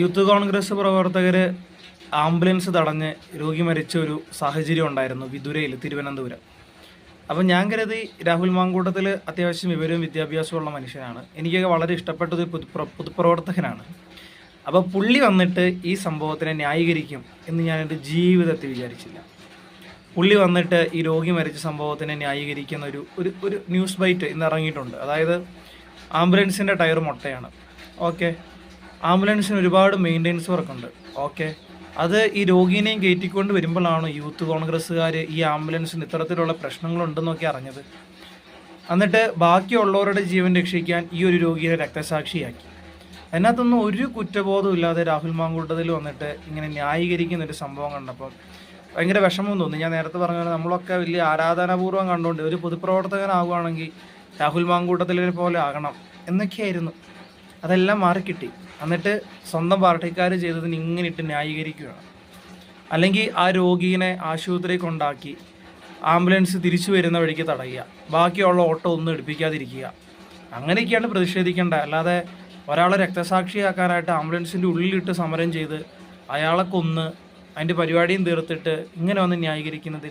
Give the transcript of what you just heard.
Youth Congress പ്രവർത്തകർ ambulance തടഞ്ഞ് രോഗി മരിച്ച ഒരു സാഹചര്യം ഉണ്ടായിരുന്നു വിദുരയിൽ തിരുവനന്തപുരം. അപ്പം ഞാൻ കരുതി രാഹുൽ മാങ്കൂട്ടത്തിൽ അത്യാവശ്യം വിവരവും വിദ്യാഭ്യാസമുള്ള മനുഷ്യനാണ്. എനിക്കൊക്കെ വളരെ ഇഷ്ടപ്പെട്ട ഒരു പൊതുപ്രവർത്തകനാണ്. അപ്പോൾ പുള്ളി വന്നിട്ട് ഈ സംഭവത്തിനെ ന്യായീകരിക്കും എന്ന് ഞാൻ എന്റെ ജീവിതത്തിൽ വിചാരിച്ചില്ല. പുള്ളി വന്നിട്ട് ഈ രോഗി മരിച്ച സംഭവത്തിനെ ന്യായീകരിക്കുന്ന ഒരു ഒരു ഒരു ന്യൂസ് ബൈറ്റ് ഇന്ന് ഇറങ്ങിയിട്ടുണ്ട് അതായത് ആംബുലൻസിന്റെ ടയർ മുട്ടയാണ്. ഓക്കെ. ആംബുലൻസിന് ഒരുപാട് മെയിന്റെനൻസ് വർക്കുണ്ട് ഓക്കെ അത് ഈ രോഗീനെയും കയറ്റിക്കൊണ്ട് വരുമ്പോഴാണ് യൂത്ത് കോൺഗ്രസ്സുകാർ ഈ ആംബുലൻസിന് ഇത്തരത്തിലുള്ള പ്രശ്നങ്ങളുണ്ടെന്നൊക്കെ അറിഞ്ഞത്? എന്നിട്ട് ബാക്കിയുള്ളവരുടെ ജീവൻ രക്ഷിക്കാൻ ഈ ഒരു രോഗിയെ രക്തസാക്ഷിയാക്കി. അതിനകത്തൊന്നും ഒരു കുറ്റബോധവും ഇല്ലാതെ രാഹുൽ മാങ്കൂട്ടത്തിൽ വന്നിട്ട് ഇങ്ങനെ ന്യായീകരിക്കുന്ന ഒരു സംഭവം കണ്ടപ്പോൾ ഭയങ്കര വിഷമം തോന്നി. ഞാൻ നേരത്തെ പറഞ്ഞ പോലെ നമ്മളൊക്കെ വലിയ ആരാധനാപൂർവം കണ്ടുകൊണ്ട് ഒരു പൊതുപ്രവർത്തകനാകുവാണെങ്കിൽ രാഹുൽ മാങ്കൂട്ടത്തിലെ പോലെ ആകണം എന്നൊക്കെയായിരുന്നു. അതെല്ലാം മാറിക്കിട്ടി. എന്നിട്ട് സ്വന്തം പാർട്ടിക്കാർ ചെയ്തതിന് ഇങ്ങനെ ഇട്ട് ന്യായീകരിക്കുകയാണ് അല്ലെങ്കിൽ ആ രോഗീനെ ആശുപത്രി കൊണ്ടാക്കി ആംബുലൻസ് തിരിച്ചു വരുന്ന വഴിക്ക് തടയുക. ബാക്കിയുള്ള ഓട്ടോ ഒന്നും എടുപ്പിക്കാതിരിക്കുക. അങ്ങനെയൊക്കെയാണ് പ്രതിഷേധിക്കേണ്ടത്. അല്ലാതെ ഒരാളെ രക്തസാക്ഷിയാക്കാനായിട്ട് ആംബുലൻസിന്റെ ഉള്ളിലിട്ട് സമരം ചെയ്ത് അയാളെ കൊന്ന് അതിന്റെ പരിപാടിയും തീർത്തിട്ട് ഇങ്ങനെ വന്ന് ന്യായീകരിക്കുന്നതിൽ